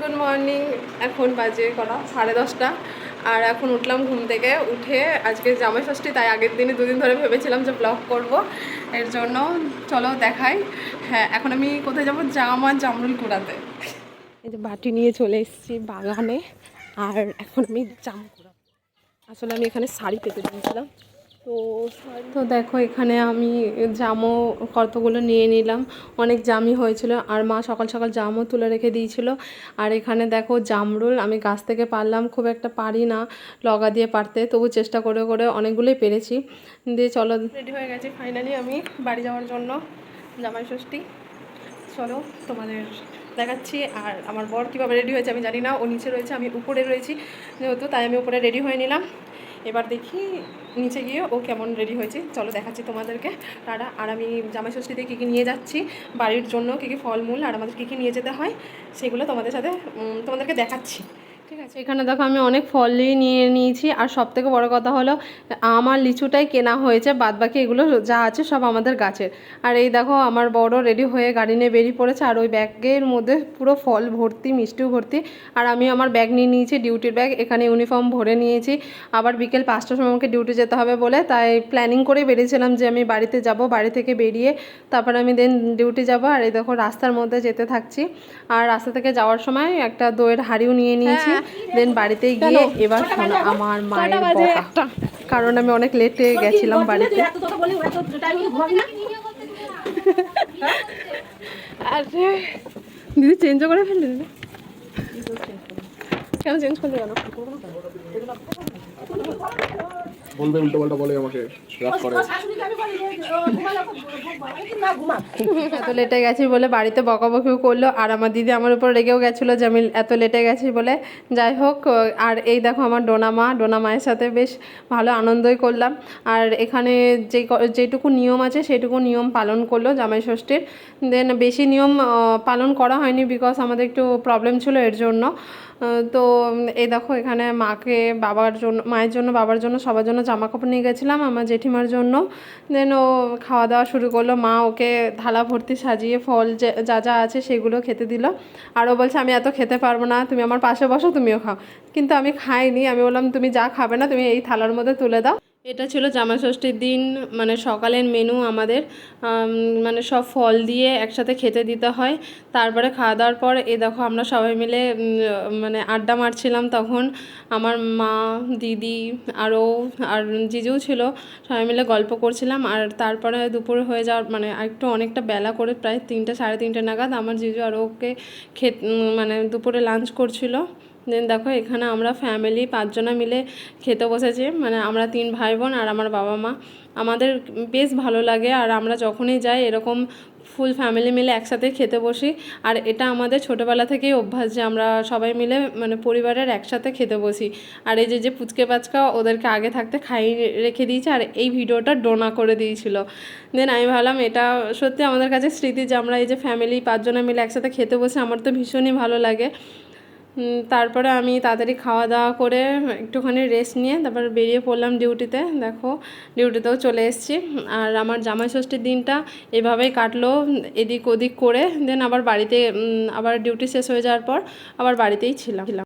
Good morning এখন বাজে কটা? সাড়ে দশটা। আর এখন উঠলাম ঘুম থেকে। উঠে আজকে জামাই ষষ্ঠী, তাই আগের দিনে দুদিন ধরে ভেবেছিলাম যে ব্লগ করব। এর জন্য চলো দেখাই। হ্যাঁ এখন আমি কোথায় যাব? জামা জামরুল কুড়াতে এই যে বাটি নিয়ে চলে এসেছি বাগানে। আর এখন আমি জাম কুড়াবো। আসলে আমি এখানে শাড়ি পেতে দিয়েছিলাম। তো তো দেখো এখানে আমি জামও কতগুলো নিয়ে নিলাম। অনেক জামই হয়েছিল আর মা সকাল সকাল জামও তুলে রেখে দিয়েছিল। আর এখানে দেখো জামরুল আমি গাছ থেকে পারলাম খুব একটা পারি না লগা দিয়ে পারতে তবু চেষ্টা করে করে অনেকগুলোই পেরেছি। দিয়ে চলো। রেডি হয়ে গেছি ফাইনালি আমি বাড়ি যাওয়ার জন্য জামাই ষষ্ঠী। চলো তোমাদের দেখাচ্ছি আর আমার বর কীভাবে রেডি হয়েছে আমি জানি না। ও নিচে রয়েছে আমি উপরে রয়েছি যেহেতু তাই আমি উপরে রেডি হয়ে নিলাম। এবার দেখি নিচে গিয়ে ও কেমন রেডি হয়েছে। চলো দেখাচ্ছি তোমাদেরকে। তারা, আর আমি জামাই ষষ্ঠীতে কী কী নিয়ে যাচ্ছি, বাড়ির জন্য কী কী ফলমূল, আর আমাদের কী কী নিয়ে যেতে হয়, সেগুলো তোমাদের সাথে তোমাদেরকে দেখাচ্ছি। ঠিক আছে, এখানে দেখো আমি অনেক ফলই নিয়ে নিয়েছি। আর সব থেকে বড়ো কথা হলো, আমার লিচুটাই কেনা হয়েছে বাদ বাকি এগুলো যা আছে সব আমাদের গাছের। আর এই দেখো আমার বড় রেডি হয়ে গাড়ি নিয়ে বেরিয়ে পড়েছে, আর ওই ব্যাগের মধ্যে পুরো ফল ভর্তি, মিষ্টিও ভর্তি। আর আমি আমার ব্যাগ নিয়ে নিয়েছি ডিউটির ব্যাগ, এখানে ইউনিফর্ম ভরে নিয়েছি। আবার বিকেল পাঁচটার সময় আমাকে ডিউটি যেতে হবে বলে, তাই প্ল্যানিং করে বেরিয়েছিলাম যে আমি বাড়িতে যাব, বাড়ি থেকে বেরিয়ে তারপর আমি দেন ডিউটি যাব। আর এই দেখো রাস্তার মধ্যে যেতে থাকছি। আর রাস্তা থেকে যাওয়ার সময় একটা দইয়ের হাঁড়িও নিয়ে নিয়েছি। দেন বাড়িতে গিয়ে এবার শোনো আমার মায়ের বকা। কারণ আমি অনেক লেটে গেছিলাম বাড়িতে। আরে দিদি চেঞ্জও করে ফেললেন? না? কেন চেঞ্জ করলি কেন? বলবে উল্টো পাল্টা বলে আমাকে রাগ করে। এত লেটে গেছি বলে বাড়িতে বকাবকিও করল আর আমার দিদি আমার উপর রেগেও গেছিল যে আমি এত লেটে গেছি বলে। যাই হোক আর এই দেখো আমার ডোনা মা ডোনা মায়ের সাথে বেশ ভালো আনন্দই করলাম। আর এখানে যে যেটুকু নিয়ম আছে সেটুকু নিয়ম পালন করল জামাই ষষ্ঠীর। দেন বেশি নিয়ম পালন করা হয়নি বিকজ আমাদের একটু প্রবলেম ছিল এর জন্য। তো এই দেখো এখানে মাকে বাবার জন্য, মায়ের জন্য, বাবার জন্য, সবার জন্য জামা কাপড় নিয়ে গেছিলাম, আমার জেঠিমার জন্য। দেন ও খাওয়া দাওয়া শুরু করল, মা ওকে থালা ভর্তি সাজিয়ে ফল যে- যা আছে সেগুলো খেতে দিল। আর ও বলছে, আমি এত খেতে পারব না, তুমি আমার পাশে বসো, তুমিও খাও। কিন্তু আমি খাইনি, আমি বললাম, তুমি যা খাবে না, তুমি এই থালার মধ্যে তুলে দাও। এটা ছিল জামা ষষ্ঠীর দিন মানে সকালের মেনু আমাদের মানে সব ফল দিয়ে একসাথে খেতে দিতে হয়। তারপরে খাওয়া দাওয়ার পর, এ দেখো আমরা সবাই মিলে মানে আড্ডা মারছিলাম তখন। আমার মা, দিদি আরও, আর জিজুও ছিল, সবাই মিলে গল্প করছিলাম। আর তারপরে দুপুর হয়ে যাওয়ার মানে একটু অনেকটা বেলা করে প্রায় তিনটে, সাড়ে তিনটে নাগাদ আমার জিজু আর ওকে খেত মানে দুপুরে লাঞ্চ করছিল। দেন দেখো, এখানে আমরা ফ্যামিলি পাঁচজনা মিলে খেতে বসেছি। মানে আমরা তিন ভাই বোন আর আমার বাবা মা আমাদের বেশ ভালো লাগে আর আমরা যখনই যাই এরকম ফুল ফ্যামিলি মিলে একসাথে খেতে বসি। আর এটা আমাদের ছোটোবেলা থেকেই অভ্যাস যে আমরা সবাই মিলে মানে পরিবারের একসাথে খেতে বসি। আর এই যে যে পুচকে পাচকা ওদেরকে আগে থাকতে খাইয়ে রেখে দিয়েছে আর এই ভিডিওটা ডোনা করে দিয়েছিল। দেন আমি ভাবলাম, এটা সত্যি আমাদের কাছে স্মৃতি যে আমরা এই যে ফ্যামিলি পাঁচজনে মিলে একসাথে খেতে বসে, আমার তো ভীষণই ভালো লাগে। তারপরে আমি তাড়াতাড়ি খাওয়া দাওয়া করে একটুখানি রেস্ট নিয়ে তারপর বেরিয়ে পড়লাম ডিউটিতে দেখো ডিউটিতেও চলে এসেছি। আর আমার জামাই ষষ্ঠীর দিনটা এভাবেই কাটলো, এদিক ওদিক করে। দেন আবার বাড়িতে আবার ডিউটি শেষ হয়ে যাওয়ার পর আবার বাড়িতেই ছিলাম।